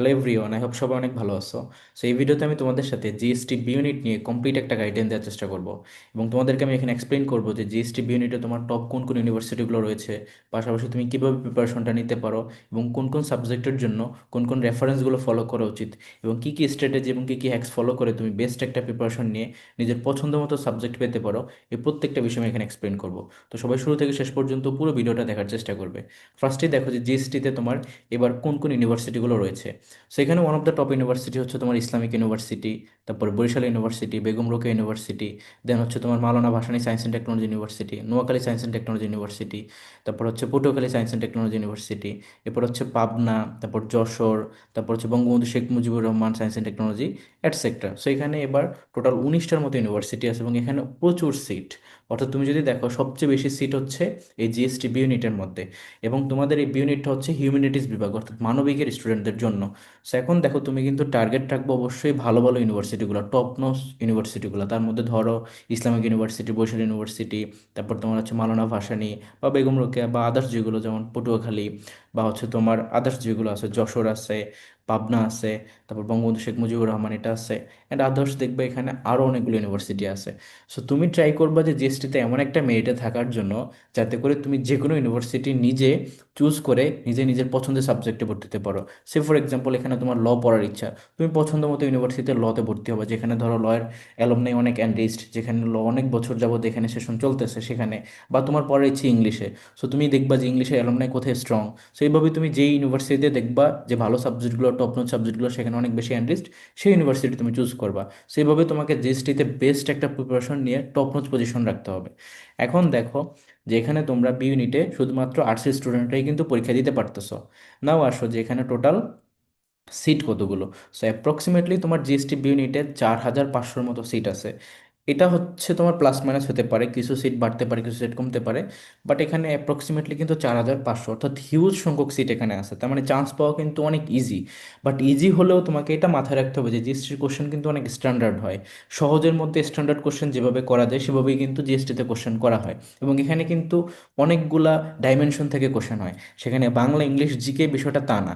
Hello everyone I hope সবাই অনেক ভালো আছো। সো এই ভিডিওতে আমি তোমাদের সাথে জিএসটি ইউনিট নিয়ে কমপ্লিট একটা গাইডলাইন দেওয়ার চেষ্টা করব। এবং তোমাদেরকে আমি এখানে এক্সপ্লেন করব যে জিএসটি বি ইউনিটে তোমার টপ কোন কোন ইউনিভার্সিটিগুলো রয়েছে, পাশাপাশি তুমি কীভাবে প্রিপারেশনটা নিতে পারো, এবং কোন কোন সাবজেক্টের জন্য কোন কোন রেফারেন্সগুলো ফলো করা উচিত, এবং কী কী স্ট্র্যাটেজি এবং কী কী হ্যাক্স ফলো করে তুমি বেস্ট একটা প্রিপারেশন নিয়ে নিজের পছন্দ মতো সাবজেক্ট পেতে পারো, এই প্রত্যেকটা বিষয় আমি এখানে এক্সপ্লেন করব। তো সবাই শুরু থেকে শেষ পর্যন্ত পুরো ভিডিওটা দেখার চেষ্টা করবে। ফার্স্টেই দেখো যে জিএসটিতে তোমার এবার কোন কোন ইউনিভার্সিটিগুলো রয়েছে। সেখানে one of the top university হচ্ছে তোমার ইসলামিক ইউনিভার্সিটি তারপর Barishal university Begum Rokeya university then হচ্ছে তোমার Maulana Bhashani science and technology university Noakhali science and technology university তারপর হচ্ছে Patuakhali science and technology university এরপর হচ্ছে পাবনা, তারপর যশোর, তারপর হচ্ছে Bangabandhu Sheikh Mujibur Rahman science and technology etcetera so এখানে এবার টোটাল উনিশটার মতো ইউনিভার্সিটি আছে এবং এখানে প্রচুর সিট অর্থাৎ তুমি যদি দেখো, সবচেয়ে বেশি সিট হচ্ছে এই জিএসটি বি ইউনিটের মধ্যে এবং তোমাদের এই বি ইউনিটটা হচ্ছে হিউম্যানিটিস বিভাগ, অর্থাৎ মানবিকের স্টুডেন্টদের জন্য। সো এখন দেখো তুমি কিন্তু টার্গেট রাখব অবশ্যই ভালো ভালো ইউনিভার্সিটিগুলো টপ নোস ইউনিভার্সিটিগুলো তার মধ্যে ধরো ইসলামিক ইউনিভার্সিটি বরিশাল ইউনিভার্সিটি তারপর তোমার হচ্ছে মালানা ভাসানী বা বেগম রোকেয়া বা আদার্স যেগুলো যেমন পটুয়াখালী বা হচ্ছে তোমার আদার্স যেগুলো আছে, যশোর আছে পাবনা আছে, তারপর বঙ্গবন্ধু শেখ মুজিবুর রহমান এটা আছে অ্যান্ড আদার্স দেখবে এখানে আরও অনেকগুলো ইউনিভার্সিটি আছে। সো তুমি ট্রাই করবা যে জিএসটিতে এমন একটা মেরিটে থাকার জন্য যাতে করে তুমি যে কোনো ইউনিভার্সিটি নিজে চুজ করে নিজে নিজের পছন্দের সাবজেক্টে ভর্তি হতে পারো। সে ফর এক্সাম্পল এখানে তোমার ল পড়ার ইচ্ছা, তুমি পছন্দ মতো ইউনিভার্সিটিতে লতে ভর্তি হবে, যেখানে ধরো লয়ের অ্যালমনাই অনেক অ্যান্ডিস্ট যেখানে ল অনেক বছর যাবত এখানে সেশন চলতেছে সেখানে, বা তোমার পড়ার ইচ্ছে ইংলিশে। সো তুমি দেখবা যে ইংলিশে অ্যালমনাই কোথায় স্ট্রং সো এইভাবে তুমি যেই ইউনিভার্সিটিতে দেখবা যে ভালো সাবজেক্টগুলো টপ নোট সাবজেক্টগুলো সেখানে অনেক বেশি অ্যান্ডিস্ট সেই ইউনিভার্সিটি তুমি চুজ করবা। সেইভাবে তোমাকে জিএসটিতে বেস্ট একটা প্রিপারেশন নিয়ে টপ নোচ পজিশন রাখতে হবে। এখন দেখো যেখানে তোমরা বি ইউনিটে শুধুমাত্র আর্টসের স্টুডেন্টরাই কিন্তু পরীক্ষা দিতে পারতেছো। নাও আসো যে এখানে টোটাল সিট কতগুলো? সো অ্যাপ্রক্সিমেটলি তোমার জিএসটি বি ইউনিটে চার হাজার পাঁচশোর মতো সিট আছে। এটা হচ্ছে তোমার প্লাস মাইনাস হতে পারে, কিছু সিট বাড়তে পারে, কিছু সিট কমতে পারে বাট এখানে অ্যাপ্রক্সিমেটলি কিন্তু চার হাজার পাঁচশো, অর্থাৎ হিউজ সংখ্যক সিট এখানে আছে, তার মানে চান্স পাওয়া কিন্তু অনেক ইজি বাট ইজি হলেও তোমাকে এটা মাথায় রাখতে হবে যে জিএসটির কোশ্চেন কিন্তু অনেক স্ট্যান্ডার্ড হয়, সহজের মধ্যে স্ট্যান্ডার্ড কোশ্চেন যেভাবে করা যায় সেভাবেই কিন্তু জিএসটিতে কোশ্চেন করা হয়, এবং এখানে কিন্তু অনেকগুলা ডাইমেনশন থেকে কোশ্চেন হয়, সেখানে বাংলা, ইংলিশ জিকে বিষয়টা তা না,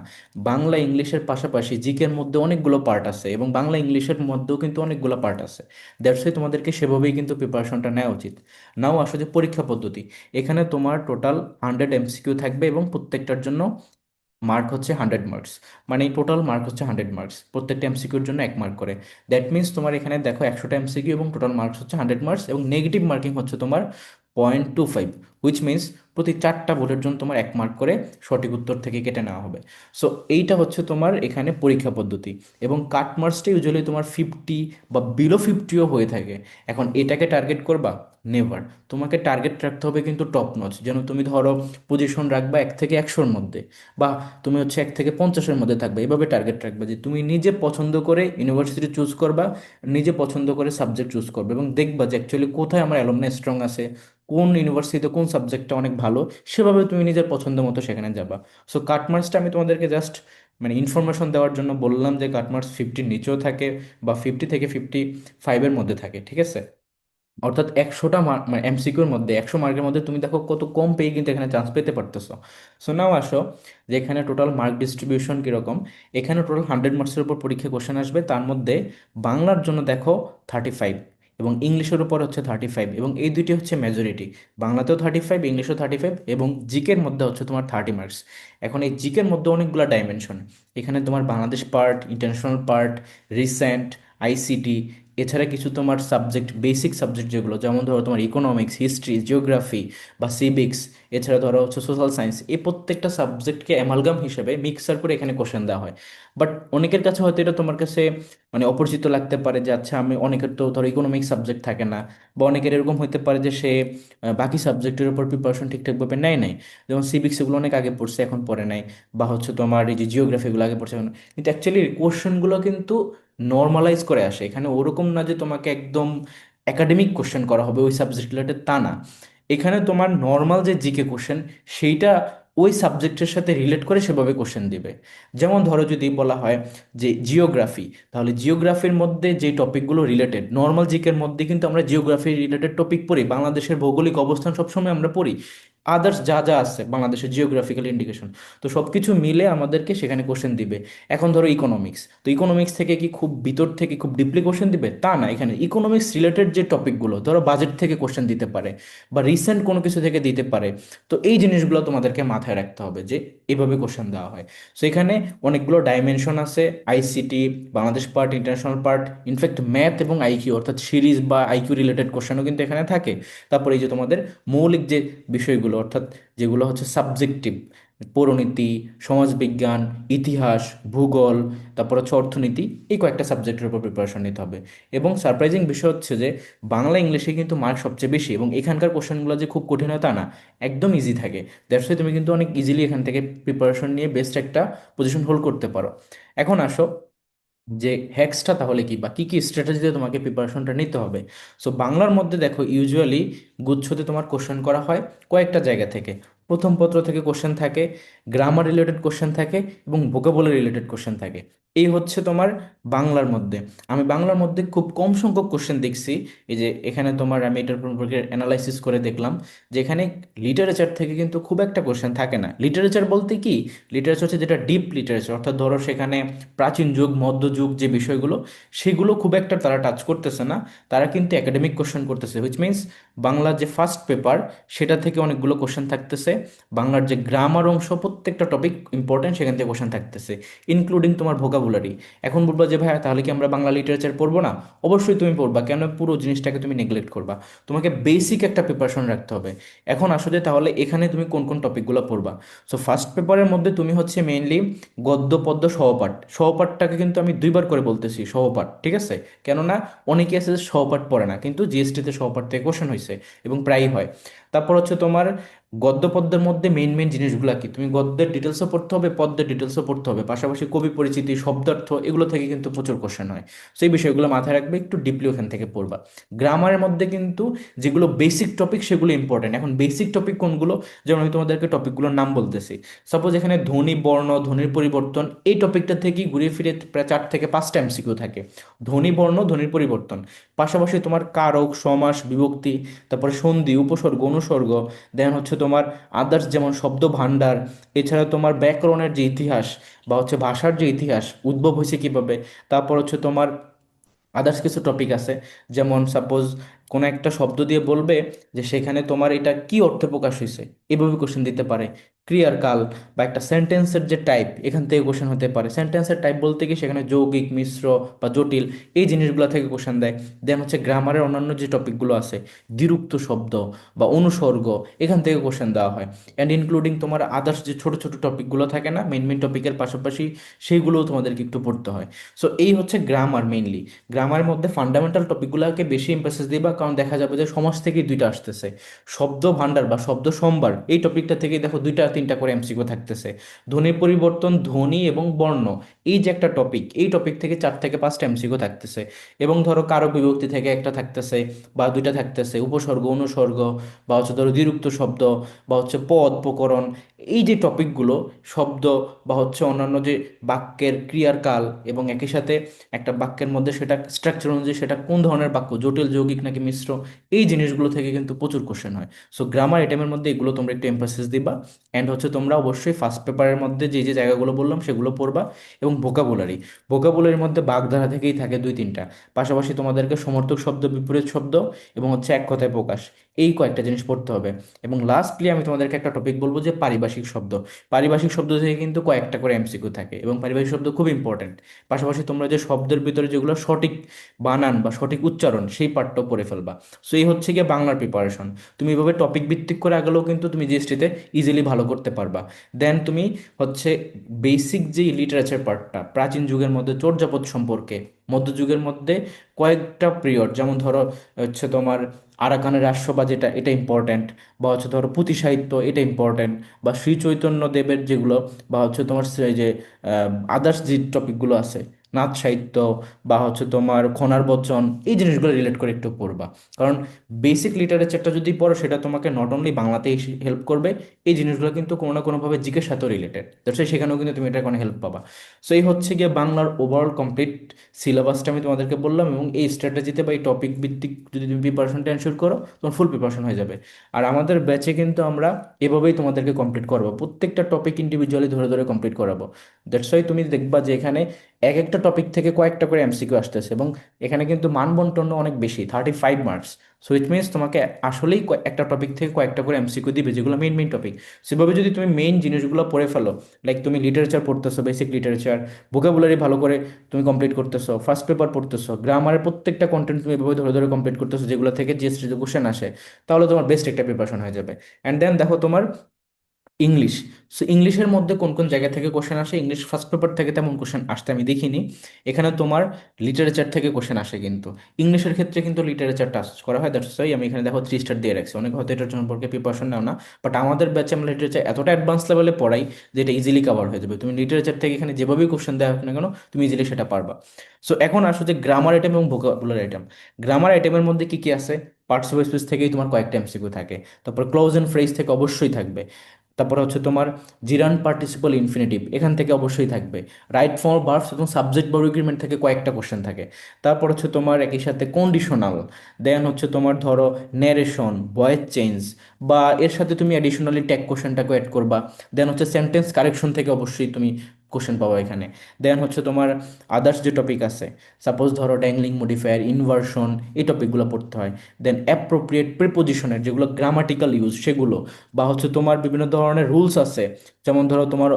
বাংলা, ইংলিশের পাশাপাশি জিকের মধ্যে অনেকগুলো পার্ট আছে, এবং বাংলা, ইংলিশের মধ্যেও কিন্তু অনেকগুলো পার্ট আছে দ্যাটস ওয়াই তোমাদেরকে সেভাবেই কিন্তু প্রিপারেশনটা নেওয়া উচিত। নাও আসো যে পরীক্ষা পদ্ধতি। এখানে তোমার টোটাল হান্ড্রেড এমসিকিউ থাকবে এবং প্রত্যেকটার জন্য মার্ক হচ্ছে হান্ড্রেড মার্কস মানে টোটাল মার্ক হচ্ছে হান্ড্রেড মার্কস প্রত্যেকটা এমসিকিউর জন্য এক মার্ক করে। দ্যাট মিনস তোমার এখানে দেখো একশোটা এমসিকিউ এবং টোটাল মার্কস হচ্ছে হান্ড্রেড মার্কস এবং নেগেটিভ মার্কিং হচ্ছে তোমার point two five which means প্রতি চারটা ভোটের জন্য তোমার এক মার্ক করে সঠিক উত্তর থেকে কেটে নেওয়া হবে। সো এইটা হচ্ছে তোমার এখানে পরীক্ষা পদ্ধতি এবং কাট মার্কসটা ইউজুয়ালি তোমার ফিফটি বা বিলো ফিফটিও হয়ে থাকে। এখন এটাকে টার্গেট করবা? নেভার তোমাকে টার্গেট রাখতে হবে কিন্তু টপ নচ যেন তুমি ধরো পজিশন রাখবা এক থেকে একশোর মধ্যে বা তুমি হচ্ছে এক থেকে পঞ্চাশের মধ্যে থাকবে। এভাবে টার্গেট রাখবে যে তুমি নিজে পছন্দ করে ইউনিভার্সিটি চুজ করবা, নিজে পছন্দ করে সাবজেক্ট চুজ করবে এবং দেখবা যে অ্যাকচুয়ালি কোথায় আমার অ্যালমনাই স্ট্রং আছে। কোন ইউনিভার্সিটিতে কোন সাবজেক্টটা অনেক ভালো, সেভাবে তুমি নিজের পছন্দ মতো সেখানে যাবা। সো কাটমার্কসটা আমি তোমাদেরকে জাস্ট মানে ইনফরমেশন দেওয়ার জন্য বললাম যে কাটমার্কস ফিফটির নিচেও থাকে বা ফিফটি থেকে ফিফটি ফাইভের মধ্যে থাকে, ঠিক আছে? অর্থাৎ একশোটা মানে এমসিকিউর মধ্যে, একশো মার্কের মধ্যে তুমি দেখো কত কম পেয়ে কিন্তু এখানে চান্স পেতে পারতেছো। সো নাও আসো যে এখানে টোটাল মার্ক ডিস্ট্রিবিউশন কীরকম? এখানে টোটাল হান্ড্রেড মার্কসের উপর পরীক্ষা কোশ্চেন আসবে, তার মধ্যে বাংলার জন্য দেখো থার্টি ফাইভ এবং ইংলিশের উপর হচ্ছে থার্টি ফাইভ এবং এই দুইটি হচ্ছে মেজরিটি বাংলাতেও থার্টি ফাইভ ইংলিশেও থার্টি ফাইভ এবং জিকের মধ্যে হচ্ছে তোমার থার্টি মার্কস এখন এই জিকের মধ্যে অনেকগুলো ডাইমেনশন এখানে তোমার Bangladesh part international part recent ICT, এছাড়া কিছু তোমার সাবজেক্ট বেসিক সাবজেক্ট যেগুলো, যেমন ধরো তোমার ইকোনমিক্স হিস্ট্রি জিওগ্রাফি বা সিভিক্স এছাড়া ধরো হচ্ছে সোশ্যাল সায়েন্স এই প্রত্যেকটা সাবজেক্টকে অ্যামালগাম হিসেবে মিক্সার করে এখানে কোশ্চেন দেওয়া হয়। বাট অনেকের কাছে হয়তো এটা তোমার কাছে মানে অপরিচিত লাগতে পারে যে আচ্ছা আমি অনেকের তো ধরো ইকোনমিক্স সাবজেক্ট থাকে না। বা অনেকের এরকম হতে পারে যে, সে বাকি সাবজেক্টের উপর প্রিপারেশন ঠিকঠাকভাবে নেয় নাই। যেমন সিভিক্স এগুলো অনেক আগে পড়ছে, এখন পড়ে নাই। বা হচ্ছে তোমার এই যে জিওগ্রাফিগুলো আগে পড়ছে, এখন কিন্তু অ্যাকচুয়ালি কোশ্চেনগুলো কিন্তু নর্মালাইজ করে আসে। এখানে ওরকম না যে তোমাকে একদম একাডেমিক কোশ্চেন করা হবে, ওই সাবজেক্ট রিলেটেড তা না। এখানে তোমার নর্মাল যে জিকে কোশ্চেন সেইটা ওই সাবজেক্টের সাথে রিলেট করে সেভাবে কোশ্চেন দিবে। যেমন ধরো যদি বলা হয় যে জিওগ্রাফি তাহলে জিওগ্রাফির মধ্যে যে টপিকগুলো রিলেটেড নর্মাল জিকের মধ্যে কিন্তু আমরা জিওগ্রাফি রিলেটেড টপিক পড়ি, বাংলাদেশের ভৌগোলিক অবস্থান সবসময় আমরা পড়ি। আদার্স যা যা আছে, বাংলাদেশের জিওগ্রাফিক্যাল ইন্ডিকেশন তো সব কিছু মিলে আমাদেরকে সেখানে কোশ্চেন দিবে। এখন ধরো ইকোনমিক্স তো ইকোনমিক্স থেকে কি খুব ভিতর থেকে খুব ডিপলি কোশ্চেন দিবে? তা না, এখানে ইকোনমিক্স রিলেটেড যে টপিকগুলো ধরো বাজেট থেকে কোশ্চেন দিতে পারে, বা রিসেন্ট কোনো কিছু থেকে দিতে পারে, তো এই জিনিসগুলো তোমাদেরকে মাথায় রাখতে হবে যে এভাবে কোশ্চেন দেওয়া হয়। সো এখানে অনেকগুলো ডাইমেনশন আছে ICT Bangladesh part international part in fact math এবং আইকিউ অর্থাৎ সিরিজ বা আইকিউ রিলেটেড কোশ্চেনও কিন্তু এখানে থাকে। তারপরে এই যে তোমাদের মৌলিক যে বিষয়গুলো অর্থাৎ যেগুলো হচ্ছে সাবজেক্টিভ পরিণীতি সমাজবিজ্ঞান, ইতিহাস, ভূগোল, তারপর হচ্ছে অর্থনীতি, এই কয়েকটা সাবজেক্টের উপর প্রিপারেশন নিতে হবে। এবং সারপ্রাইজিং বিষয় হচ্ছে যে, বাংলা ইংলিশে কিন্তু মার্ক সবচেয়ে বেশি এবং এখানকার কোশ্চেনগুলো যে খুব কঠিন হয় তা না, একদম ইজি থাকে। দ্যাটস তুমি কিন্তু অনেক ইজিলি এখান থেকে প্রিপারেশন নিয়ে বেস্ট একটা পজিশন হোল্ড করতে পারো। এখন আসো যে হ্যাক্সটা তাহলে কি বা কী কি স্ট্র্যাটেজিতে তোমাকে প্রিপারেশনটা নিতে হবে? সো বাংলার মধ্যে দেখো ইউজুয়ালি গুচ্ছতে তোমার কোশ্চেন করা হয় কয়েকটা জায়গা থেকে। প্রথম পত্র থেকে কোশ্চেন থাকে গ্রামার রিলেটেড কোশ্চেন থাকে এবং ভোকাবুলারি রিলেটেড কোশ্চেন থাকে। এই হচ্ছে তোমার বাংলার মধ্যে। আমি বাংলার মধ্যে খুব কম সংখ্যক কোশ্চেন দেখছি। এই যে এখানে তোমার আমি এটার সম্পর্কে অ্যানালাইসিস করে দেখলাম যে এখানে লিটারেচার থেকে কিন্তু খুব একটা কোশ্চেন থাকে না। লিটারেচার বলতে কি? লিটারেচার হচ্ছে যেটা ডিপ লিটারেচার অর্থাৎ ধরো সেখানে প্রাচীন যুগ মধ্যযুগ যে বিষয়গুলো, সেগুলো খুব একটা তারা টাচ করতেছে না। তারা কিন্তু একাডেমিক কোশ্চেন করতেছে হুইচ মিনস বাংলার যে ফার্স্ট পেপার সেটা থেকে অনেকগুলো কোশ্চেন থাকতেছে। বাংলার যে গ্রামার অংশ, প্রত্যেকটা টপিক ইম্পর্টেন্ট সেখান থেকে কোশ্চেন থাকতেছে ইনক্লুডিং তোমার ভোকাবুলারি এখন বলবা যে, ভাইয়া, তাহলে কি আমরা বাংলা লিটারেচার পড়ব না? অবশ্যই তুমি পড়বা কেন পুরো জিনিসটাকে তুমি নেগলেক্ট করবা। তোমাকে বেসিক একটা প্রিপারেশন রাখতে হবে। এখন আসলে তাহলে এখানে তুমি কোন কোন টপিকগুলো পড়বা? সো ফার্স্ট পেপারের মধ্যে তুমি হচ্ছে মেইনলি গদ্য, পদ্য, সহপাঠ। সহপাঠটাকে কিন্তু আমি দুইবার করে বলতেছি, সহপাঠ, ঠিক আছে? কেননা অনেকে আছে সহপাঠ পড়ে না, কিন্তু জিএসটিতে সহপাঠ থেকে কোশ্চেন হয়েছে এবং প্রায়ই হয়। তারপর হচ্ছে তোমার গদ্য পদ্যের মধ্যে মেইন মেইন জিনিসগুলো কি? তুমি গদ্যের ডিটেলসও পড়তে হবে, পদ্যের ডিটেলসও পড়তে হবে। পাশাপাশি কবি পরিচিতি, শব্দার্থ এগুলো থেকে কিন্তু প্রচুর কোশ্চেন হয়। সেই বিষয়গুলো মাথায় রাখবে, একটু ডিপলি ওখান থেকে পড়বা। গ্রামারের মধ্যে কিন্তু যেগুলো বেসিক টপিক সেগুলো ইম্পর্টেন্ট এখন বেসিক টপিক কোনগুলো? যেমন আমি তোমাদেরকে টপিকগুলোর নাম বলতেছি। সাপোজ এখানে ধ্বনি, বর্ণ, ধ্বনির পরিবর্তন, এই টপিকটা থেকেই ঘুরে ফিরে প্রায় চার থেকে পাঁচটা এমসিকিউ থাকে। ধ্বনি, বর্ণ, ধ্বনির পরিবর্তন। পাশাপাশি তোমার কারক, সমাস, বিভক্তি, তারপরে সন্ধি, উপসর্গ অনুসর্গ দেন হচ্ছে তোমার আদার্স যেমন শব্দ ভাণ্ডার এছাড়া তোমার ব্যাকরণের যে ইতিহাস বা হচ্ছে ভাষার যে ইতিহাস উদ্ভব হয়েছে কীভাবে, তারপর হচ্ছে তোমার আদার্স কিছু টপিক আছে। যেমন সাপোজ কোনো একটা শব্দ দিয়ে বলবে যে সেখানে তোমার এটা কি অর্থ প্রকাশ হয়েছে? এভাবে কোশ্চেন দিতে পারে। ক্রিয়ার কাল বা একটা সেন্টেন্সের যে টাইপ এখান থেকে কোশ্চেন হতে পারে। সেন্টেন্সের টাইপ বলতে কি সেখানে যৌগিক, মিশ্র বা জটিল এই জিনিসগুলো থেকে কোশ্চেন দেয়। দেন হচ্ছে গ্রামারের অন্যান্য যে টপিকগুলো আছে, দ্বিরুক্ত শব্দ বা অনুসর্গ, এখান থেকে কোশ্চেন দেওয়া হয়। অ্যান্ড ইনক্লুডিং তোমার আদার্স যে ছোট ছোট টপিকগুলো থাকে না মেন মেন টপিকের পাশাপাশি সেইগুলোও তোমাদেরকে একটু পড়তে হয়। সো এই হচ্ছে গ্রামার মেইনলি গ্রামারের মধ্যে ফান্ডামেন্টাল টপিকগুলোকে বেশি এমফাসিস দিবা, কারণ দেখা যাবে যে সমাজ থেকেই দুইটা আসতেছে। শব্দ ভাণ্ডার বা শব্দ সম্ভার, এই টপিকটা থেকেই দেখো দুইটা তিনটা করে এমসিকিউ থাকতেছে। ধ্বনির পরিবর্তন, ধ্বনি এবং বর্ণ, এই যে একটা টপিক এই টপিক থেকে চার থেকে পাঁচটা এমসিকিউ থাকতেছে। এবং ধরো কারও বিভক্তি থেকে একটা থাকতেছে বা দুইটা থাকতেছে, উপসর্গ, অনুসর্গ, বা হচ্ছে ধরো দ্বিরুক্ত শব্দ, বা হচ্ছে পদ, প্রকরণ, এই যে টপিকগুলো শব্দ বা হচ্ছে অন্যান্য যে বাক্যের ক্রিয়ার কাল এবং একই সাথে একটা বাক্যের মধ্যে সেটা স্ট্রাকচার অনুযায়ী সেটা কোন ধরনের বাক্য, জটিল, যৌগিক নাকি মিশ্র, এই জিনিসগুলো থেকে কিন্তু প্রচুর কোশ্চেন হয়। সো গ্রামার আইটেমের মধ্যে এগুলো তোমরা একটু এমফাসিস দিবা। অ্যান্ড হচ্ছে তোমরা অবশ্যই ফার্স্ট পেপারের মধ্যে যে যে জায়গাগুলো বললাম সেগুলো পড়বা এবং ভোকাবুলারি ভোকাবুলারির মধ্যে বাগধারা থেকেই থাকে দুই তিনটা। পাশাপাশি তোমাদেরকে সমর্থক শব্দ, বিপরীত শব্দ এবং হচ্ছে এক কথায় প্রকাশ। এই কয়েকটা জিনিস পড়তে হবে। এবং লাস্টলি আমি তোমাদেরকে একটা টপিক বলব যে পারিভাষিক শব্দ। পারিভাষিক শব্দ থেকে কিন্তু কয়েকটা করে এমসিকিউ থাকে এবং পারিভাষিক শব্দ খুব ইম্পর্টেন্ট পাশাপাশি তোমরা যে শব্দের ভিতরে যেগুলো সঠিক বানান বা সঠিক উচ্চারণ সেই পার্টটাও পড়ে ফেলবা। সো এই হচ্ছে গিয়ে বাংলার প্রিপারেশন তুমি এভাবে টপিক ভিত্তিক করে আগেলেও কিন্তু তুমি জিএসটিতে ইজিলি ভালো করতে পারবা। দেন তুমি হচ্ছে বেসিক যে লিটারেচার পার্টটা প্রাচীন যুগের মধ্যে চর্যাপদ সম্পর্কে মধ্যযুগের মধ্যে কয়েকটা পিরিয়ড যেমন ধরো, হচ্ছে তোমার আরাকানের রাষ্ট্রবাদ যেটা, এটা ইম্পর্ট্যান্ট বা হচ্ছে ধরো পুঁথি সাহিত্য, এটা ইম্পর্ট্যান্ট বা শ্রী চৈতন্য দেবের যেগুলো, বা হচ্ছে তোমার যে আদার্স যে টপিকগুলো আছে নাচ সাহিত্য বা হচ্ছে তোমার খনার বচন, এই জিনিসগুলো রিলেট করে একটু পড়বা। কারণ বেসিক লিটারেচারটা যদি পড়ো, সেটা তোমাকে নট অনলি বাংলাতেই হেল্প করবে, এই জিনিসগুলো কিন্তু কোনো না কোনোভাবে জিজ্ঞেস সাথেও রিলেটেড দ্যাটস সেখানেও কিন্তু তুমি এটা কোনো হেল্প পাবা। সো এই হচ্ছে গিয়ে বাংলার ওভারঅল কমপ্লিট সিলেবাসটা আমি তোমাদেরকে বললাম এবং এই স্ট্র্যাটেজিতে বা এই টপিক ভিত্তিক যদি তুমি প্রিপারেশনটা এনশিওর করো, তোমার ফুল প্রিপারেশন হয়ে যাবে। আর আমাদের ব্যাচে কিন্তু আমরা এভাবেই তোমাদেরকে কমপ্লিট করব। প্রত্যেকটা টপিক ইন্ডিভিজুয়ালি ধরে ধরে কমপ্লিট করাবো। দ্যাটস ওয়াই তুমি দেখবা যে এখানে এক একটা টপিক থেকে কয়েকটা করে এমসিকিউ আসতেছে এবং এখানে কিন্তু মান বন্টন অনেক বেশি thirty five marks so it means তোমাকে আসলেই একটা টপিক থেকে কয়েকটা করে এমসিকিউ দিবে, যেগুলো মেইন মেইন টপিক সেভাবে যদি তুমি মেইন জিনিসগুলো পড়ে ফেলো লাইক তুমি লিটারেচার পড়তেছো বেসিক লিটারেচার ভোকাবুলারি ভালো করে তুমি কমপ্লিট করতেছো ফার্স্ট পেপার পড়তেছো গ্রামারের প্রত্যেকটা কন্টেন্ট তুমি এভাবে ধরে ধরে কমপ্লিট করতেছো, যেগুলো থেকে জিএসটি কোশ্চেন আসে, তাহলে তোমার বেস্ট একটা প্রিপারেশন হয়ে যাবে. অ্যান্ড দেন দেখো তোমার ইংলিশ সো ইংলিশের মধ্যে কোন কোন জায়গা থেকে কোশ্চেন আসে? ইংলিশ ফার্স্ট পেপার থেকে তেমন কোশ্চেন আসতে আমি দেখিনি। এখানে তোমার লিটারেচার থেকে কোশ্চেন আসে কিন্তু। ইংলিশের ক্ষেত্রে কিন্তু লিটারেচার টাচ করা হয় দ্যাটস ওয়াই আমি এখানে দেখো থ্রি স্টার দিয়ে রাখছি। অনেক হয়তো এটার সম্পর্কে প্রিপারেশন নাও না বাট আমাদের ব্যাচে আমরা লিটারেচার এতটা অ্যাডভান্স লেভেলে পড়াই যে এটা ইজিলি কভার হয়ে যাবে। তুমি লিটারেচার থেকে এখানে যেভাবেই কোশ্চেন দেওয়া হোক না কেন, তুমি ইজিলি সেটা পারবা। সো এখন আসো যে গ্রামার আইটেম এবং ভোকাবুলারি আইটেম গ্রামার আইটেমের মধ্যে কি কি আছে? পার্টস অফ স্পিচ থেকেই তোমার কয়েকটা এমসিকিউ থাকে। তারপর ক্লোজ এন্ড ফ্রেজ থেকে অবশ্যই থাকবে। তারপরে হচ্ছে তোমার জিরান পার্টিসিপাল ইনফিনিটিভ এখান থেকে অবশ্যই থাকবে। রাইট ফর ভার্বস এবং সাবজেক্ট বা এগ্রিমেন্ট থেকে কয়েকটা কোশ্চেন থাকে। তারপর হচ্ছে তোমার একই সাথে কন্ডিশনাল দেন হচ্ছে তোমার ধরো ন্যারেশন ভয়েস চেঞ্জ বা এর সাথে তুমি অ্যাডিশনালি ট্যাগ কোশ্চেনটাকে অ্যাড করবা। দেন হচ্ছে সেন্টেন্স কারেকশন থেকে অবশ্যই তুমি কোশ্চেন পাবো এখানে। দেন হচ্ছে তোমার আদার্স যে টপিক আছে সাপোজ ধরো ড্যাংলিং মডিফায়ার ইনভার্সন এই টপিকগুলো পড়তে হয়। দেন অ্যাপ্রোপ্রিয়েট প্রিপোজিশনের যেগুলো গ্রামাটিক্যাল ইউজ সেগুলো। বা হচ্ছে তোমার বিভিন্ন ধরনের রুলস আছে। যেমন ধরো তোমার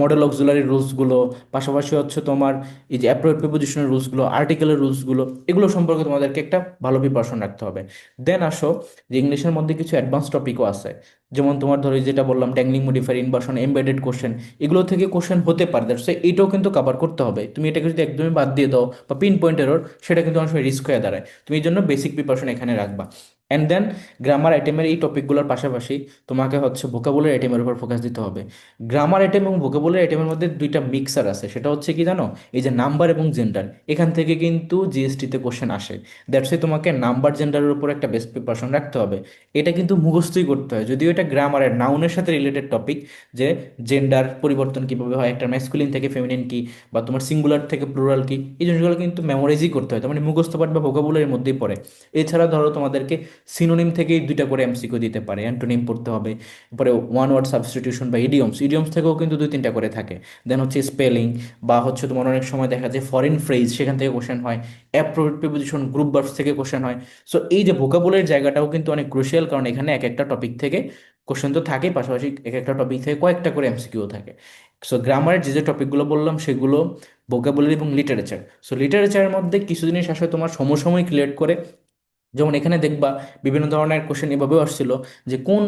মডেল অক্সিলারি রুলসগুলো পাশাপাশি হচ্ছে তোমার এই যে অ্যাপ্রোপ্রিয়েট প্রিপোজিশনের রুলসগুলো আর্টিকেলের রুলসগুলো এগুলো সম্পর্কে তোমাদেরকে একটা ভালো প্রিপারেশন রাখতে হবে। দেন আসো, যে ইংলিশের মধ্যে কিছু অ্যাডভান্স টপিকও আছে। যেমন তোমার ধরো যেটা বললাম dangling modifier inversion embedded question এগুলো থেকে কোশ্চেন হতে পারে। দ্যাটস এটাও কিন্তু কভার করতে হবে। তুমি এটাকে যদি একদমই বাদ দিয়ে দাও বা পিন পয়েন্ট এরর সেটা কিন্তু অনেক সময় রিস্ক হয়ে দাঁড়ায়। তুমি এই জন্য বেসিক প্রিপারেশন এখানে রাখবা। অ্যান্ড দেন গ্রামার আইটেমের এই টপিকগুলোর পাশাপাশি তোমাকে হচ্ছে ভোকাবুলারি আইটেমের উপর ফোকাস দিতে হবে। গ্রামার আইটেম এবং ভোকাবুলারি আইটেমের মধ্যে দুইটা মিক্সার আছে, সেটা হচ্ছে কি জানো? এই যে নাম্বার এবং জেন্ডার এখান থেকে কিন্তু জিএসটিতে কোশ্চেন আসে। দ্যাটস তোমাকে নাম্বার জেন্ডারের উপর একটা বেস্ট প্রিপারেশন রাখতে হবে। এটা কিন্তু মুখস্থই করতে হয়, যদিও এটা গ্রামারের নাউনের সাথে রিলেটেড টপিক যে জেন্ডার পরিবর্তন কীভাবে হয়, একটা ম্যাসকুলিন থেকে ফেমিনিন কি, বা তোমার সিঙ্গুলার থেকে প্লুরাল কি, এই জিনিসগুলো কিন্তু মেমোরাইজই করতে হয়। তার মানে মুখস্থ পাঠ বা ভোকাবুলারির মধ্যেই পড়ে। এছাড়া ধরো তোমাদেরকে সিনোনিম থেকেই দুইটা করে এমসিকিউ দিতে পারে, অ্যান্টোনিম পড়তে হবে, এরপরে ওয়ান ওয়ার্ড সাবস্টিটিউশন বা ইডিয়মস ইডিয়মস থেকেও কিন্তু দুই তিনটা করে থাকে। দেন হচ্ছে স্পেলিং বা হচ্ছে তোমার অনেক সময় দেখা যায় ফরেন ফ্রেজ সেখান থেকে কোশ্চেন হয় অ্যাপ্রোপ্রিয়েট প্রিপোজিশন গ্রুপ ভার্বস থেকে কোশ্চেন হয়। সো এই যে ভোকাবুলারির জায়গাটাও কিন্তু অনেক ক্রুশিয়াল কারণ এখানে এক একটা টপিক থেকে কোশ্চেন তো থাকেই, পাশাপাশি এক একটা টপিক থেকে কয়েকটা করে এমসিকিউ থাকে। সো গ্রামারের যে যে টপিকগুলো বললাম, সেগুলো ভোকাবুলারি এবং লিটারেচার সো লিটারেচারের মধ্যে কিছু জিনিস আসলে তোমার সমসাময়িক রিলেট করে যেমন এখানে দেখবা বিভিন্ন ধরনের কোশ্চেন এভাবেও আসছিল যে কোন,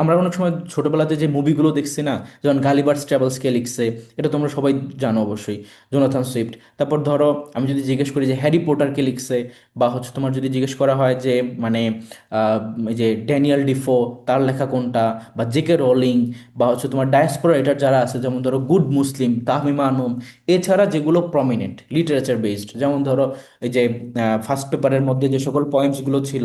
আমরা অনেক সময় ছোটবেলাতে যে মুভিগুলো দেখছি না, যেমন গালিবার্স ট্রাভেলস কে লিখছে, এটা তোমরা সবাই জানো অবশ্যই জোনাথন সুইফট তারপর ধরো আমি যদি জিজ্ঞেস করি যে হ্যারি পোটার কে লিখছে, বা হচ্ছে তোমার যদি জিজ্ঞেস করা হয় যে মানে যে ড্যানিয়েল ডিফো তার লেখা কোনটা, বা জে কে রোলিং বা হচ্ছে তোমার ডায়াসপোরা এটার যারা আছে, যেমন ধরো গুড মুসলিম তাহমিমা আনুম এছাড়া যেগুলো প্রমিনেন্ট লিটারেচার বেসড যেমন ধরো এই যে ফার্স্ট পেপারের মধ্যে যে সকল পয়েন্টসগুলো ছিল,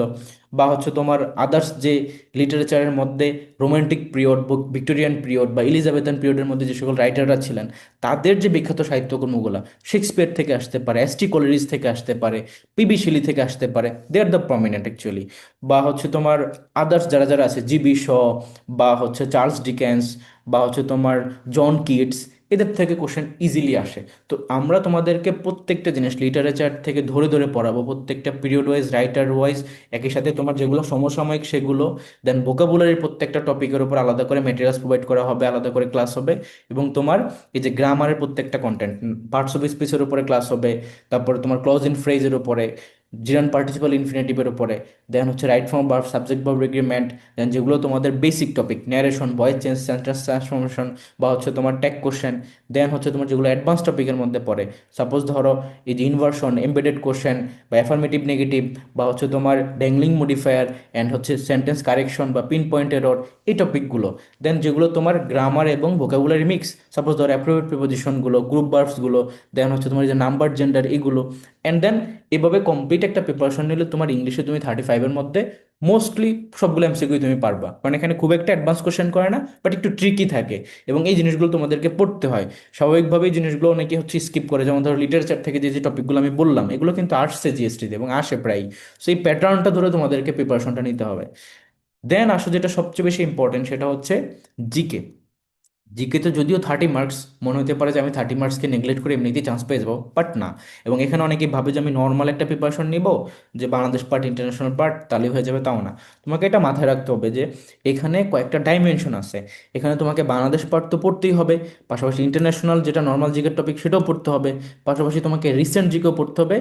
বা হচ্ছে তোমার আদার্স যে লিটারেচারের মধ্যে রোমান্টিক পিরিয়ড ভিক্টোরিয়ান পিরিয়ড বা ইলিজাবেথান পিরিয়ডের মধ্যে যে সকল রাইটাররা ছিলেন, তাদের যে বিখ্যাত সাহিত্যকর্মগুলো শেক্সপিয়ার থেকে আসতে পারে এসটি কলেরিজ থেকে আসতে পারে পিবি শিলি থেকে আসতে পারে they are the prominent actually বা হচ্ছে তোমার আদার্স যারা যারা আছে জিবি শ বা হচ্ছে চার্লস ডিকেন্স বা হচ্ছে তোমার জন কিটস এদের থেকে কোশ্চেন ইজিলি আসে। তো আমরা তোমাদেরকে প্রত্যেকটা জিনিস লিটারেচার থেকে ধরে ধরে পড়াবো, প্রত্যেকটা পিরিয়ড ওয়াইজ রাইটার ওয়াইজ একই সাথে তোমার যেগুলো সমসাময়িক সেগুলো দেন ভোকাবুলারির প্রত্যেকটা টপিকের উপর আলাদা করে মেটেরিয়ালস প্রোভাইড করা হবে, আলাদা করে ক্লাস হবে এবং তোমার এই যে গ্রামারের প্রত্যেকটা কন্টেন্ট পার্টস অফ স্পিচের উপরে ক্লাস হবে, তারপরে তোমার ক্লোজ ইন ফ্রেজের উপরে জিরান পার্টিসিপাল ইনফিনিটিভের উপরে। দেন হচ্ছে right form verb subject verb agreement then যেগুলো তোমাদের basic topic narration voice change sentence transformation বা হচ্ছে তোমার ট্যাগ কোশ্চেন দেন হচ্ছে তোমার যেগুলো অ্যাডভান্স টপিকের মধ্যে পড়ে। সাপোজ ধরো, এই যে ইনভার্সন এমবেডেড কোশ্চেন বা অ্যাফার্মেটিভ নেগেটিভ বা হচ্ছে তোমার ড্যাংলিং মডিফায়ার অ্যান্ড হচ্ছে সেন্টেন্স কারেকশন বা পিন পয়েন্ট এরর এই টপিকগুলো দেন যেগুলো তোমার গ্রামার এবং ভোকাবুলারি মিক্স সাপোজ ধরো অ্যাপ্রোভেট প্রিপোজিশনগুলো গ্রুপ ভার্বসগুলো দেন হচ্ছে তোমার যে নাম্বার জেন্ডার এগুলো। অ্যান্ড দেন এভাবে কমপ্লিট একটা প্রিপারেশন নিলে তোমার ইংলিশে তুমি থার্টি ফাইভের মধ্যে মোস্টলি সবগুলো এমসিকিউ তুমি পারবা। কারণ এখানে খুব একটা অ্যাডভান্স কোশ্চেন করে না বাট একটু ট্রিকি থাকে। এবং এই জিনিসগুলো তোমাদেরকে পড়তে হয়। স্বাভাবিকভাবেই জিনিসগুলো অনেকে হচ্ছে স্কিপ করে। যেমন ধরো লিটারেচার থেকে যে যে টপিকগুলো আমি বললাম, এগুলো কিন্তু আসছে জিএসটিতে এবং আসে প্রায় সো এই প্যাটার্নটা ধরে তোমাদেরকে প্রিপারেশনটা নিতে হবে। দেন আসো যেটা সবচেয়ে বেশি ইম্পর্টেন্ট সেটা হচ্ছে জিকে জিকেতে যদিও থার্টি মার্কস মনে হতে পারে যে আমি থার্টি মার্কসকে নেগলেক্ট করে এমনিতেই চান্স পেয়ে যাব বাট না। এবং এখানে অনেকেই ভাবে যে আমি নর্মাল একটা প্রিপারেশন নিব, যে বাংলাদেশ পার্ট ইন্টারন্যাশনাল পার্ট তাহলে হয়ে যাবে, তাও না। তোমাকে এটা মাথায় রাখতে হবে যে এখানে কয়েকটা ডাইমেনশন আছে। এখানে তোমাকে বাংলাদেশ পার্ট তো পড়তেই হবে, পাশাপাশি ইন্টারন্যাশনাল যেটা নর্মাল জিকের টপিক সেটাও পড়তে হবে, পাশাপাশি তোমাকে রিসেন্ট জিকেও পড়তে হবে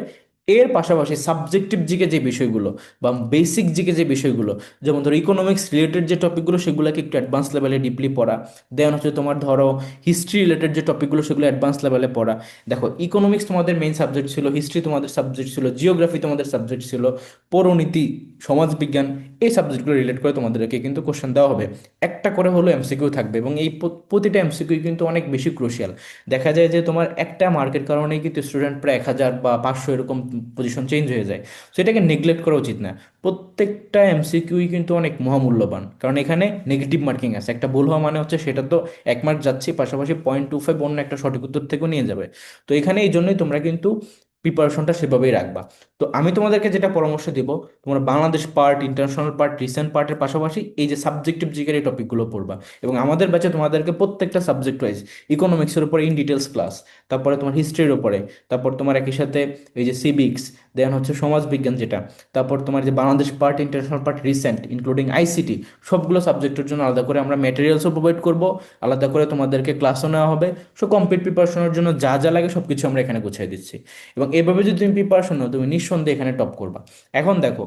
এর পাশাপাশি সাবজেক্টিভ জিকে যে বিষয়গুলো বা বেসিক জিকে যে বিষয়গুলো, যেমন ধরো ইকোনমিক্স রিলেটেড যে টপিকগুলো সেগুলোকে একটু অ্যাডভান্স লেভেলে ডিপলি পড়া। দেন হচ্ছে তোমার ধরো হিস্ট্রি রিলেটেড যে টপিকগুলো সেগুলো অ্যাডভান্স লেভেলে পড়া। দেখো ইকোনমিক্স তোমাদের মেইন সাবজেক্ট ছিল হিস্ট্রি তোমাদের সাবজেক্ট ছিল জিওগ্রাফি তোমাদের সাবজেক্ট ছিল, পৌরনীতি, সমাজবিজ্ঞান, এই সাবজেক্টগুলো রিলেট করে তোমাদেরকে কিন্তু কোশ্চেন দেওয়া হবে। একটা করে হলো এমসিকিউ থাকবে এবং এই প্রতিটা এমসিকিউ কিন্তু অনেক বেশি ক্রুশিয়াল দেখা যায় যে তোমার একটা মার্কের কারণেই কিন্তু স্টুডেন্ট প্রায় এক হাজার বা পাঁচশো এরকম পজিশন চেঞ্জ হয়ে যায়। সো এটাকে নেগলেক্ট করা উচিত না। প্রত্যেকটা এমসিকিউই কিন্তু অনেক মহামূল্যবান। কারণ এখানে নেগেটিভ মার্কিং আছে। একটা ভুল হওয়া মানে হচ্ছে সেটা তো এক মার্ক যাচ্ছে, পাশাপাশি পয়েন্ট টু ফাইভ অন্য একটা সঠিক উত্তর থেকেও নিয়ে যাবে। তো এখানে এই জন্যই তোমরা কিন্তু প্রিপারেশনটা সেভাবেই রাখবা। তো আমি তোমাদেরকে যেটা পরামর্শ দিব, তোমরা Bangladesh part international part recent পার্টের পাশাপাশি এই যে সাবজেক্টিভ জিকের এই টপিকগুলো পড়বা। এবং আমাদের ব্যাচে তোমাদেরকে প্রত্যেকটা সাবজেক্ট ওয়াইজ ইকোনমিক্সের উপর ইন ডিটেলস ক্লাস তারপরে তোমার হিস্ট্রির উপরে, তারপর তোমার একই সাথে এই যে সিভিক্স দেন হচ্ছে সমাজবিজ্ঞান যেটা, তারপর তোমার যে Bangladesh part international part recent including ICT সবগুলো সাবজেক্টের জন্য আলাদা করে আমরা ম্যাটেরিয়ালসও প্রোভাইড করব, আলাদা করে তোমাদেরকে ক্লাসও নেওয়া হবে সো কমপ্লিট প্রিপারেশনের জন্য যা যা লাগে সব কিছু আমরা এখানে গুছিয়ে দিচ্ছি। এবং এভাবে যদি তুমি প্রিপারেশন নাও, তুমি নিঃসন্দেহে এখানে টপ করবা। এখন দেখো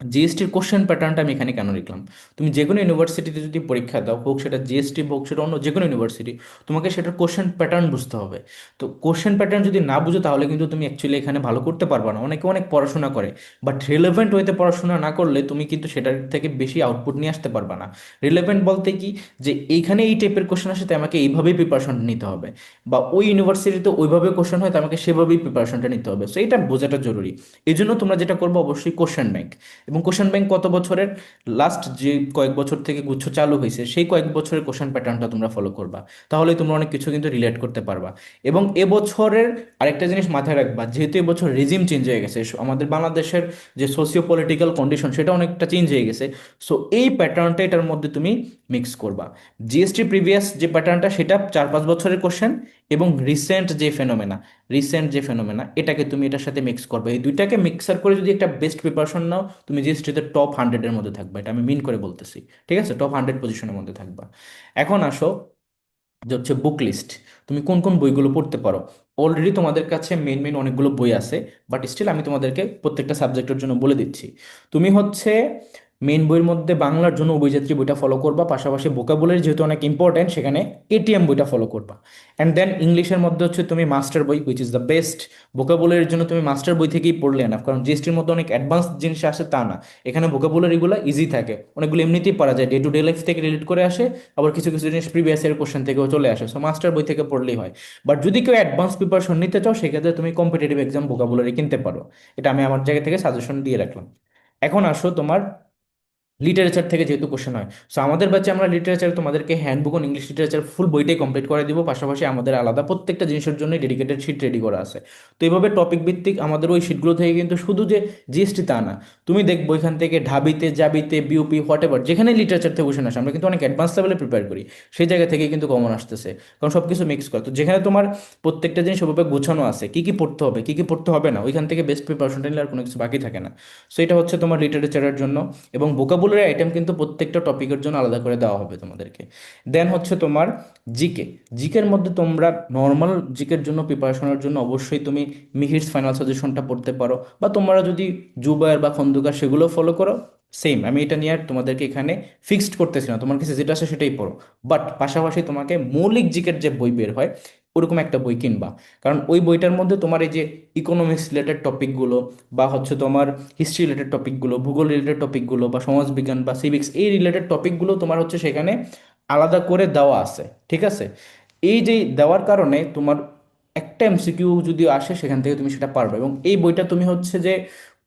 জিএসটির কোশ্চেন প্যাটার্নটা আমি এখানে কেন লিখলাম? তুমি যে কোনো ইউনিভার্সিটিতে যদি পরীক্ষা দাও, হোক সেটা জিএসটি হোক সেটা অন্য যে কোনো ইউনিভার্সিটি তোমাকে সেটার কোশ্চেন প্যাটার্ন বুঝতে হবে। তো কোশ্চেন প্যাটার্ন যদি না বুঝো, তাহলে কিন্তু তুমি অ্যাকচুয়ালি এখানে ভালো করতে পারবা না। অনেকে অনেক পড়াশোনা করে বাট রিলেভেন্ট ওয়েতে পড়াশোনা না করলে তুমি কিন্তু সেটার থেকে বেশি আউটপুট নিয়ে আসতে পারবা না। রিলেভেন্ট বলতে কি যে এইখানে এই টাইপের কোশ্চেন আসে তো আমাকে এইভাবেই প্রিপারেশন নিতে হবে। বা ওই ইউনিভার্সিটিতে ওইভাবে কোশ্চেন হয় তো আমাকে সেভাবেই প্রিপারেশনটা নিতে হবে। সো এটা বোঝাটা জরুরি। এই জন্য তোমরা যেটা করব, অবশ্যই কোশ্চেন ব্যাংক এবং কোশ্চেন ব্যাংক কত বছরের? লাস্ট যে কয়েক বছর থেকে গুচ্ছ চালু হয়েছে সেই কয়েক বছরের কোশ্চেন প্যাটার্নটা তোমরা ফলো করবা। তাহলে তোমরা অনেক কিছু কিন্তু রিলেট করতে পারবা। এবং এবছরের আরেকটা জিনিস মাথায় রাখবা, যেহেতু এবছর রেজিম চেঞ্জ হয়ে গেছে আমাদের বাংলাদেশের যে সোসিও পলিটিক্যাল কন্ডিশন সেটা অনেকটা চেঞ্জ হয়ে গেছে। সো এই প্যাটার্নটা এটার মধ্যে তুমি মিক্স করবা। জিএসটি প্রিভিয়াস যে প্যাটার্নটা সেটা চার পাঁচ বছরের কোশ্চেন এবং রিসেন্ট যে ফেনোমেনা রিসেন্ট যে ফেনোমেনা এটাকে তুমি এটার সাথে মিক্স করবে। এই দুইটাকে মিক্সার করে যদি একটা বেস্ট প্রিপারেশন নাও, তুমি জিএসটিতে টপ হান্ড্রেডের মধ্যে থাকবে, এটা আমি মিন করে বলতেছি, ঠিক আছে? টপ হান্ড্রেড পজিশনের মধ্যে থাকবা। এখন আসো, যে হচ্ছে বুক লিস্ট তুমি কোন কোন বইগুলো পড়তে পারো? অলরেডি তোমাদের কাছে মেন মেন অনেকগুলো বই আছে বাট স্টিল আমি তোমাদেরকে প্রত্যেকটা সাবজেক্টের জন্য বলে দিচ্ছি। তুমি হচ্ছে মেন বইয়ের মধ্যে বাংলার জন্য অভিযাত্রী বইটা ফলো করবা, পাশাপাশি ভোকাবুলারি যেহেতু অনেক ইম্পর্টেন্ট সেখানে এটিএম বইটা ফলো করবা। অ্যান্ড দেন ইংলিশের মধ্যে হচ্ছে তুমি মাস্টার বই উইচ ইজ দ্য বেস্ট ভোকাবুলারির জন্য তুমি মাস্টার বই থেকেই পড়লে না কারণ জিএসটির মধ্যে অনেক অ্যাডভান্স জিনিস আসে তা না। এখানে ভোকাবুলারিগুলো ইজি থাকে, অনেকগুলো এমনিতেই পড়া যায় ডে টু ডে লাইফ থেকে রিলেট করে আসে, আবার কিছু কিছু জিনিস প্রিভিয়াস ইয়ার কোশ্চেন থেকেও চলে আসে সো মাস্টার বই থেকে পড়লেই হয়। বাট যদি কেউ অ্যাডভান্স প্রিপারেশন নিতে চাও, সেক্ষেত্রে তুমি কম্পিটিটিভ এক্সাম ভোকাবুলারি কিনতে পারো। এটা আমি আমার জায়গা থেকে সাজেশন দিয়ে রাখলাম। এখন আসো তোমার লিটারেচার থেকে যেহেতু কোশ্চেন হয়। সো আমাদের ব্যাচে আমরা লিটারেচার তোমাদেরকে handbook on English literature full বইটাই কমপ্লিট করে দিব। পাশাপাশি আমাদের আলাদা প্রত্যেকটা জিনিসের জন্য ডেডিকেটেড শিট রেডি করা আছে। তো এইভাবে টপিক ভিত্তিক আমাদের ওই শিটগুলো থেকে কিন্তু শুধু যে জিএসটি তা না, তুমি দেখব এখান থেকে ঢাবিতে জাবিতে বিউপি হোয়াট এভার যেখানে লিটারেচার থেকে কোশ্চেন আসে, আমরা কিন্তু অনেক অ্যাডভান্স লেভেলে প্রিপেয়ার করি। সেই জায়গা থেকে কিন্তু কমন আসতেছে। কারণ সব কিছু মিক্স করে। তো যেখানে তোমার প্রত্যেকটা জিনিস ওভাবে গোছানো আছে, কি কি পড়তে হবে, কি কি পড়তে হবে না, ওইখান থেকে বেস্ট প্রিপারেশনটা নিলে আর কোনো কিছু বাকি থাকে না। সো এটা হচ্ছে তোমার লিটারেচারের জন্য। এবং ভোকাবুলারি ভূগোলের আইটেম কিন্তু প্রত্যেকটা টপিকের জন্য আলাদা করে দেওয়া হবে তোমাদেরকে। দেন হচ্ছে তোমার জিকে জিকের মধ্যে তোমরা নর্মাল জিকের জন্য প্রিপারেশনের জন্য অবশ্যই তুমি মিহিরস ফাইনাল সাজেশনটা পড়তে পারো। বা তোমরা যদি জুবায়ের বা খন্দকার সেগুলো ফলো করো সেম আমি এটা নিয়ে আর তোমাদেরকে এখানে ফিক্সড করতেছি না। তোমার কাছে যেটা আছে সেটাই পড়ো। বাট পাশাপাশি তোমাকে মৌলিক জিকের যে বই বের হয় ওরকম একটা বই কিনবা। কারণ ওই বইটার মধ্যে তোমার এই যে ইকোনমিক্স রিলেটেড টপিকগুলো বা হচ্ছে তোমার হিস্ট্রি রিলেটেড টপিকগুলো ভূগোল রিলেটেড টপিকগুলো বা সমাজবিজ্ঞান বা সিভিক্স এই রিলেটেড টপিকগুলো তোমার হচ্ছে সেখানে আলাদা করে দেওয়া আছে, ঠিক আছে? এই যে দেওয়ার কারণে তোমার একটা এমসিকিউ যদি আসে সেখান থেকে তুমি সেটা পারবে এবং এই বইটা তুমি হচ্ছে যে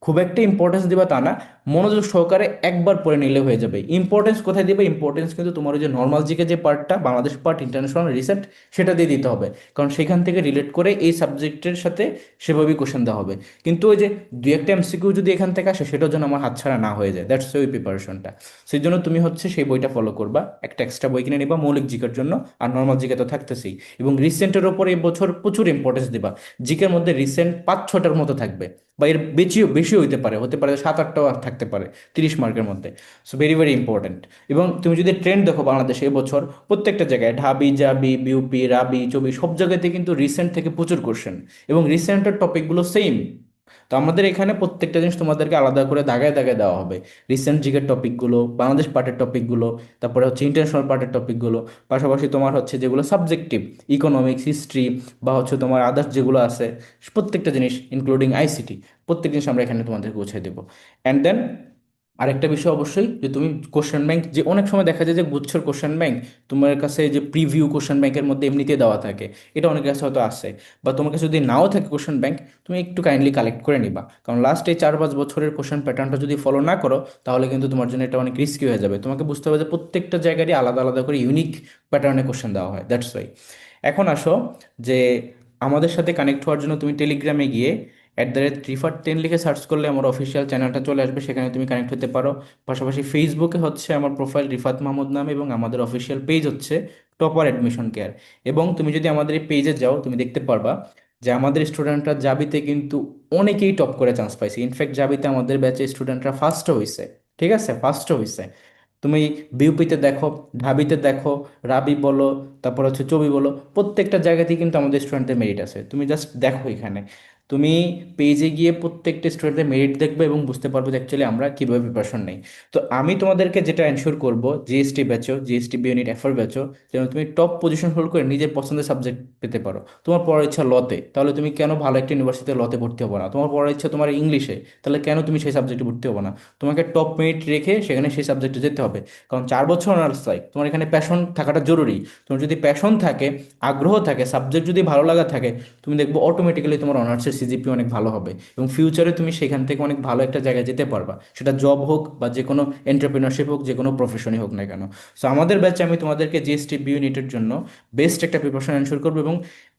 খুব একটা ইম্পর্টেন্স দিবা তা না মনোযোগ সহকারে একবার পড়ে নিলে হয়ে যাবে। ইম্পর্টেন্স কোথায় দিবে? ইম্পর্টেন্স কিন্তু তোমার ওই যে নর্মাল জিকে যে পার্টটা বাংলাদেশ পার্ট ইন্টারন্যাশনাল রিসেন্ট সেটা দিয়ে দিতে হবে। কারণ সেখান থেকে রিলেট করে এই সাবজেক্টের সাথে সেভাবেই কোশ্চেন দেওয়া হবে। কিন্তু ওই যে দুই একটা এমসিকিউ যদি এখান থেকে আসে সেটার জন্য আমার হাতছাড়া না হয়ে যায়। দ্যাটস ওই প্রিপারেশনটা সেই জন্য তুমি হচ্ছে সেই বইটা ফলো করবা। একটা এক্সট্রা বই কিনে নিবা মৌলিক জিকের জন্য। আর নর্মাল জিকে তো থাকতেছেই। এবং রিসেন্টের ওপর এই বছর প্রচুর ইম্পর্টেন্স দিবা। জিকের মধ্যে রিসেন্ট পাঁচ ছটার মতো থাকবে। বা এর বেশিও বেশি হইতে পারে। হতে পারে সাত আটটাও আর থাকতে পারে, তিরিশ মার্কের মধ্যে। সো ভেরি ভেরি ইম্পর্টেন্ট এবং তুমি যদি ট্রেন্ড দেখো বাংলাদেশে এবছর, প্রত্যেকটা জায়গায় ঢাবি, জাবি, বিউপি, রাবি চবি সব জায়গাতে কিন্তু রিসেন্ট থেকে প্রচুর কোশ্চেন এবং রিসেন্টের টপিকগুলো সেম তো আমাদের এখানে প্রত্যেকটা জিনিস তোমাদেরকে আলাদা করে দাগায় দাগায় দেওয়া হবে। রিসেন্ট জিকের টপিকগুলো বাংলাদেশ পার্টের টপিকগুলো তারপরে হচ্ছে ইন্টারন্যাশনাল পার্টের টপিকগুলো পাশাপাশি তোমার হচ্ছে যেগুলো সাবজেক্টিভ ইকোনমিক্স হিস্ট্রি বা হচ্ছে তোমার আদার্স যেগুলো আছে, প্রত্যেকটা জিনিস ইনক্লুডিং আইসিটি প্রত্যেক জিনিস আমরা এখানে তোমাদেরকে গুছিয়ে দেবো। অ্যান্ড দেন আরেকটা বিষয় অবশ্যই যে তুমি কোশ্চেন ব্যাংক যে অনেক সময় দেখা যায় যে গুচ্ছর কোশ্চেন ব্যাংক তোমার কাছে যে প্রিভিউ কোশ্চেন ব্যাংকের মধ্যে এমনিতে দেওয়া থাকে। এটা অনেক কাছে হয়তো আসে বা তোমার কাছে যদি নাও থাকে কোশ্চেন ব্যাংক তুমি একটু কাইন্ডলি কালেক্ট করে নিবা। কারণ লাস্ট এই চার পাঁচ বছরের কোশ্চেন প্যাটার্নটা যদি ফলো না করো, তাহলে কিন্তু তোমার জন্য এটা অনেক রিস্কি হয়ে যাবে। তোমাকে বুঝতে হবে যে প্রত্যেকটা জায়গারই আলাদা আলাদা করে ইউনিক প্যাটার্নে কোশ্চেন দেওয়া হয়। দ্যাটস ওয়াই এখন আসো যে আমাদের সাথে কানেক্ট হওয়ার জন্য তুমি টেলিগ্রামে গিয়ে at the rate refer ten লিখে সার্চ করলে আমার অফিসিয়াল চ্যানেলটা চলে আসবে। সেখানে তুমি কানেক্ট হতে পারো। পাশাপাশি ফেসবুকে হচ্ছে আমার প্রোফাইল রিফাত মাহমুদ নাম এবং আমাদের অফিসিয়াল পেজ হচ্ছে টপার অ্যাডমিশন কেয়ার এবং তুমি যদি আমাদের এই পেজে যাও, তুমি দেখতে পারবা যে আমাদের স্টুডেন্টরা জাবিতে কিন্তু অনেকেই টপ করে চান্স পাইছে। ইনফ্যাক্ট জাবিতে আমাদের ব্যাচে স্টুডেন্টরা ফার্স্টও হয়েছে ঠিক আছে? ফার্স্টও হয়েছে তুমি বিউপিতে দেখো, ঢাবিতে দেখো, রাবি বলো, তারপর হচ্ছে চবি বলো, প্রত্যেকটা জায়গাতেই কিন্তু আমাদের স্টুডেন্টদের মেরিট আছে। তুমি জাস্ট দেখো এখানে। তুমি পেজে গিয়ে প্রত্যেকটা স্টুডেন্টের মেরিট দেখবে এবং বুঝতে পারবে যে অ্যাকচুয়ালি আমরা কীভাবে প্রিপারেশন নেই। তো আমি তোমাদেরকে যেটা এনশিওর করব জিএসটি ব্যাচও জিএসটি বি ইউনিট এফআর ব্যাচও যেন তুমি টপ পজিশন হোল্ড করে নিজের পছন্দের সাবজেক্ট পেতে পারো। তোমার পড়ার ইচ্ছা লতে তাহলে তুমি কেন ভালো একটা ইউনিভার্সিটিতে লতে ভর্তি হব না? তোমার পড়ার ইচ্ছা তোমার ইংলিশে তাহলে কেন তুমি সেই সাবজেক্টে ভর্তি হব না? তোমাকে টপ মেরিট রেখে সেখানে সেই সাবজেক্টে যেতে হবে। কারণ চার বছর অনার্স লাইফ তোমার এখানে প্যাশন থাকাটা জরুরি। তোমার যদি প্যাশন থাকে, আগ্রহ থাকে সাবজেক্ট যদি ভালো লাগা থাকে, তুমি দেখব অটোমেটিক্যালি তোমার অনার্সের সিজিপি অনেক ভালো হবে এবং ফিউচারে তুমি সেখান থেকে অনেক ভালো একটা জায়গায় যেতে পারবা। সেটা জব হোক বা যে কোনো এন্টারপ্রিনারশিপ হোক, যে কোনো প্রফেশনই হোক না কেন। সো আমাদের ব্যাচে আমি তোমাদেরকে জিএসটি বিউনিটের জন্য বেস্ট একটা প্রিপারেশন এনশোর করব এবং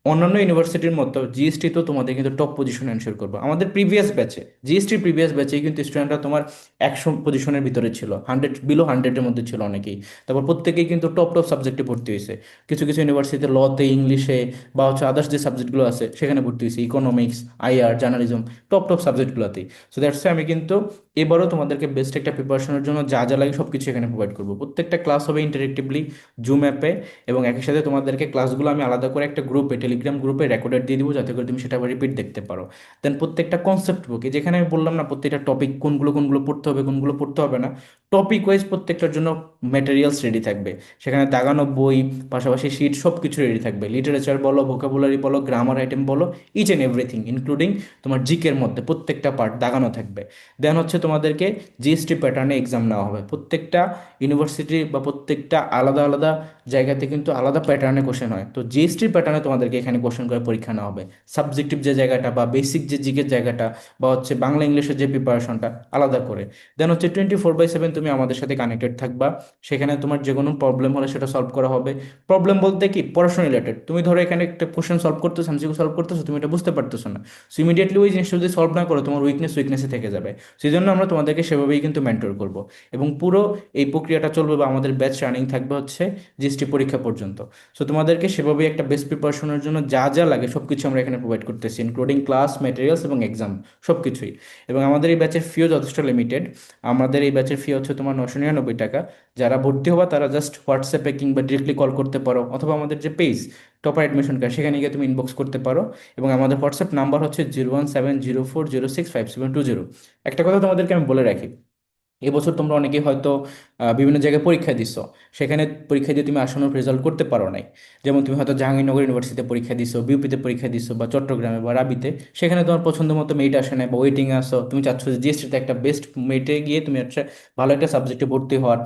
অন্যান্য ইউনিভার্সিটির মতো জিএসটি তো তোমাদের কিন্তু টপ পজিশন এনশোর করব। আমাদের প্রিভিয়াস ব্যাচে জিএসটির প্রিভিয়াস ব্যাচেই কিন্তু স্টুডেন্টরা তোমার একশো পজিশনের ভিতরে ছিল হান্ড্রেড বিলো হান্ড্রেডের মধ্যে ছিল অনেকেই। তারপর প্রত্যেকেই কিন্তু টপ টপ সাবজেক্টে ভর্তি হয়েছে। কিছু কিছু ইউনিভার্সিটিতে লতে ইংলিশে বা হচ্ছে আদার্স যে সাবজেক্টগুলো আছে, সেখানে ভর্তি হয়েছে economics IR journalism top top সাবজেক্টগুলোতেই so that's আমি কিন্তু এবারও তোমাদেরকে বেস্ট একটা প্রিপারেশনের জন্য যা যা লাগে সব কিছু এখানে প্রোভাইড করব। প্রত্যেকটা ক্লাস হবে ইন্টারেক্টিভলি জুম অ্যাপে এবং একই সাথে তোমাদেরকে ক্লাসগুলো আমি আলাদা করে একটা গ্রুপে টেলিগ্রাম গ্রুপে রেকর্ডেড দিয়ে দিব যাতে করে তুমি সেটা আবার রিপিট দেখতে পারো। দেন প্রত্যেকটা কনসেপ্ট বুকে যেখানে আমি বললাম না প্রত্যেকটা টপিক কোনগুলো কোনগুলো পড়তে হবে, কোনগুলো পড়তে হবে না টপিক ওয়াইজ প্রত্যেকটার জন্য ম্যাটেরিয়ালস রেডি থাকবে। সেখানে দাগানো বই, পাশাপাশি শিট সব কিছু রেডি থাকবে। লিটারেচার বলো ভোকাবুলারি বলো গ্রামার আইটেম বলো ইচ অ্যান্ড এভরিথিং ইনক্লুডিং তোমার জিকের মধ্যে প্রত্যেকটা পার্ট দাগানো থাকবে। দেন হচ্ছে তোমাদেরকে জিএসটি প্যাটার্নে এক্সাম নেওয়া হবে। প্রত্যেকটা ইউনিভার্সিটি বা প্রত্যেকটা আলাদা আলাদা জায়গাতে কিন্তু আলাদা প্যাটার্নে কোশ্চেন হয়। তো জিএসটির প্যাটার্নে তোমাদেরকে এখানে কোশ্চেন করে পরীক্ষা নেওয়া হবে। সাবজেক্টিভ যে জায়গাটা বা বেসিক যে জিকের জায়গাটা বা হচ্ছে বাংলা ইংলিশের যে প্রিপারেশনটা আলাদা করে। দেন হচ্ছে টোয়েন্টি ফোর বাই সেভেন তুমি আমাদের সাথে কানেক্টেড থাকবা। সেখানে তোমার যে কোনো প্রবলেম হলে সেটা সলভ করা হবে। প্রবলেম বলতে কি? পড়াশোনা রিলেটেড তুমি ধরো এখানে একটা কোশ্চেন সলভ করতেছো এমসিকিউ সলভ করতেছো, তুমি এটা বুঝতে পারতেছো না। সো ইমিডিয়েটলি ওই জিনিসটা যদি সলভ না করো, তোমার উইকনেস উইকনেসে থেকে যাবে। সেই জন্য আমরা তোমাদেরকে সেভাবেই কিন্তু মেন্টর করব। এবং পুরো এই প্রক্রিয়াটা চলবে বা আমাদের ব্যাচ রানিং থাকবে হচ্ছে জিএসটি পরীক্ষা পর্যন্ত। সো তোমাদেরকে সেভাবেই একটা বেস্ট প্রিপারেশনের জন্য যা যা লাগে সব কিছু আমরা এখানে প্রোভাইড করতেছি। ইনক্লুডিং ক্লাস ম্যাটেরিয়ালস এবং এক্সাম সব কিছুই এবং আমাদের এই ব্যাচের ফিও যথেষ্ট লিমিটেড আমাদের এই ব্যাচের ফি হচ্ছে তোমার নশো নিরানব্বই টাকা। যারা ভর্তি হবা, তারা জাস্ট হোয়াটসঅ্যাপে কিংবা ডিরেক্টলি কল করতে পারো, অথবা আমাদের যে পেজ টপার অ্যাডমিশন কার্ড সেখানে গিয়ে তুমি ইনবক্স করতে পারো। এবং আমাদের হোয়াটসঅ্যাপ নাম্বার হচ্ছে zero one seven zero four zero six five seven two zero একটা কথা তোমাদেরকে আমি বলে রাখি এবছর তোমরা অনেকেই হয়তো বিভিন্ন জায়গায় পরীক্ষা দিছো। সেখানে পরীক্ষা দিয়ে তুমি আশানুরূপ রেজাল্ট করতে পারো নাই। যেমন তুমি হয়তো জাহাঙ্গীরনগর ইউনিভার্সিটিতে পরীক্ষা দিছো বিউপিতে পরীক্ষা দিছো বা চট্টগ্রামে বা রাবিতে। সেখানে তোমার পছন্দ মতো মেরিট আসে নাই বা ওয়েটিং আসো তুমি চাচ্ছ যে জিএসটিতে একটা বেস্ট মেরিটে গিয়ে তুমি একটা ভালো একটা সাবজেক্টে ভর্তি হওয়ার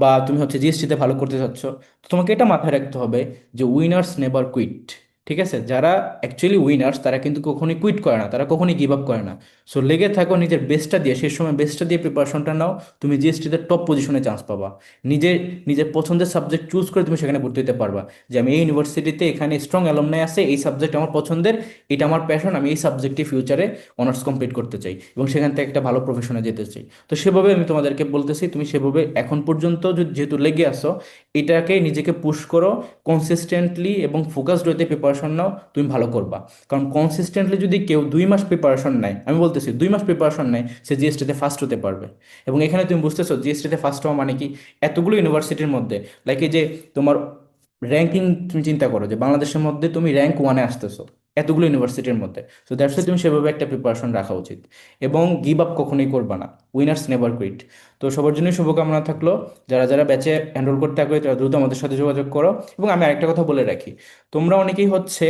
বা তুমি হচ্ছে জিএসটিতে ভালো করতে চাচ্ছ। তোমাকে এটা মাথায় রাখতে হবে যে উইনার্স নেভার কুইট ঠিক আছে? যারা অ্যাকচুয়ালি উইনার্স তারা কিন্তু কখনোই কুইট করে না, তারা কখনোই গিভ আপ করে না। সো লেগে থাকো, নিজের বেস্টটা দিয়ে, সেই সময় বেস্টটা দিয়ে প্রিপারেশনটা নাও, তুমি জিএসটিতে টপ পজিশনে চান্স পাবা। নিজের নিজের পছন্দের সাবজেক্ট চুজ করে তুমি সেখানে ভর্তি হতে পারবা। যে আমি এই ইউনিভার্সিটিতে এখানে স্ট্রং অ্যালমনাই আছে, এই সাবজেক্ট আমার পছন্দের, এটা আমার প্যাশন আমি এই সাবজেক্টে ফিউচারে অনার্স কমপ্লিট করতে চাই এবং সেখান থেকে একটা ভালো প্রফেশনে যেতে চাই। তো সেভাবে আমি তোমাদেরকে বলতেছি, তুমি সেভাবে এখন পর্যন্ত যেহেতু লেগে আসো এটাকে নিজেকে পুশ করো কনসিস্টেন্টলি এবং ফোকাসড হইতে প্রিপারেশন নাও, তুমি ভালো করবা। কারণ কনসিস্টেন্টলি যদি কেউ দুই মাস প্রিপারেশন নেয়, আমি বলতেছি দুই মাস প্রিপারেশন নেয়, সে জিএসটিতে ফার্স্ট হতে পারবে। এবং এখানে তুমি বুঝতেছো জিএসটিতে ফার্স্ট হওয়া মানে কি? এতগুলো ইউনিভার্সিটির মধ্যে লাইক এই যে তোমার র্যাঙ্কিং তুমি চিন্তা করো যে বাংলাদেশের মধ্যে তুমি র্যাঙ্ক ওয়ানে আসতেছো। এতগুলো ইউনিভার্সিটির মধ্যে। সো দ্যাটস তুমি সেভাবে একটা প্রিপারেশন রাখা উচিত। এবং গিভ আপ কখনোই করবা না। উইনার্স নেভার কুইট তো সবার জন্যই শুভকামনা থাকল। যারা যারা ব্যাচে এনরোল করতে আগ্রহী, তারা দ্রুত আমাদের সাথে যোগাযোগ করো। এবং আমি আরেকটা কথা বলে রাখি। তোমরা অনেকেই হচ্ছে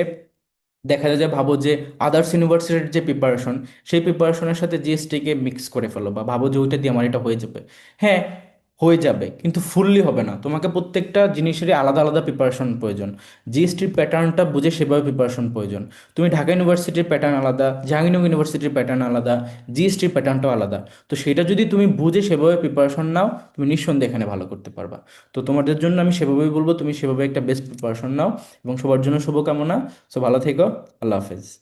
দেখা যায় যে ভাবো যে আদার্স ইউনিভার্সিটির যে প্রিপারেশন সেই প্রিপারেশনের সাথে জিএসটিকে মিক্স করে ফেলো বা ভাবো যে ওইটা দিয়ে আমার এটা হয়ে যাবে। হ্যাঁ হয়ে যাবে, কিন্তু ফুললি হবে না। তোমাকে প্রত্যেকটা জিনিসেরই আলাদা আলাদা প্রিপারেশন প্রয়োজন। জিএসটির প্যাটার্নটা বুঝে সেভাবে প্রিপারেশন প্রয়োজন। তুমি ঢাকা ইউনিভার্সিটির প্যাটার্ন আলাদা, জাহাঙ্গীরনগর ইউনিভার্সিটির প্যাটার্ন আলাদা জিএসটির প্যাটার্নটাও আলাদা। তো সেটা যদি তুমি বুঝে সেভাবে প্রিপারেশন নাও, তুমি নিঃসন্দেহে এখানে ভালো করতে পারবা। তো তোমাদের জন্য আমি সেভাবেই বলব, তুমি সেভাবে একটা বেস্ট প্রিপারেশন নাও, এবং সবার জন্য শুভকামনা। সো ভালো থেকো, আল্লাহ হাফেজ।